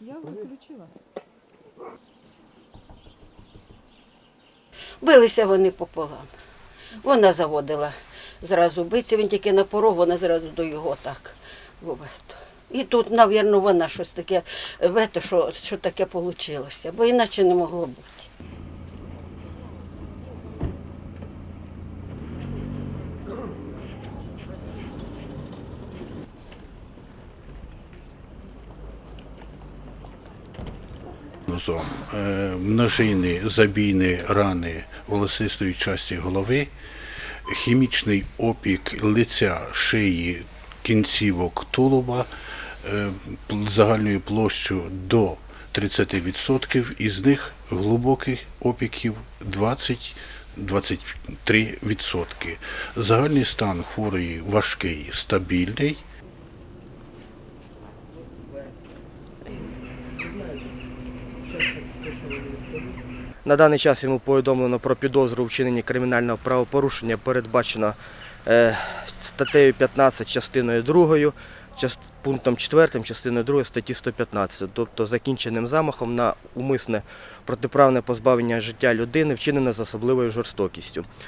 Я виключила. Билися вони пополам. Вона заводила зразу биться, він тільки на порог, вона зразу до його так. І тут, мабуть, вона щось таке, що, що таке вийшло, бо іначе не могло бути. Нозом. Е, Множинні забійні рани волосистої частини голови, хімічний опік лиця, шиї, кінцівок тулуба е, загальною площею до 30%, із них глибоких опіків 20-23%. Загальний стан хворої важкий, стабільний. На даний час йому повідомлено про підозру у вчиненні кримінального правопорушення, передбачено е, статтею 15 частиною 2, пунктом 4 частиною 2 статті 115, тобто закінченим замахом на умисне протиправне позбавлення життя людини, вчинене з особливою жорстокістю.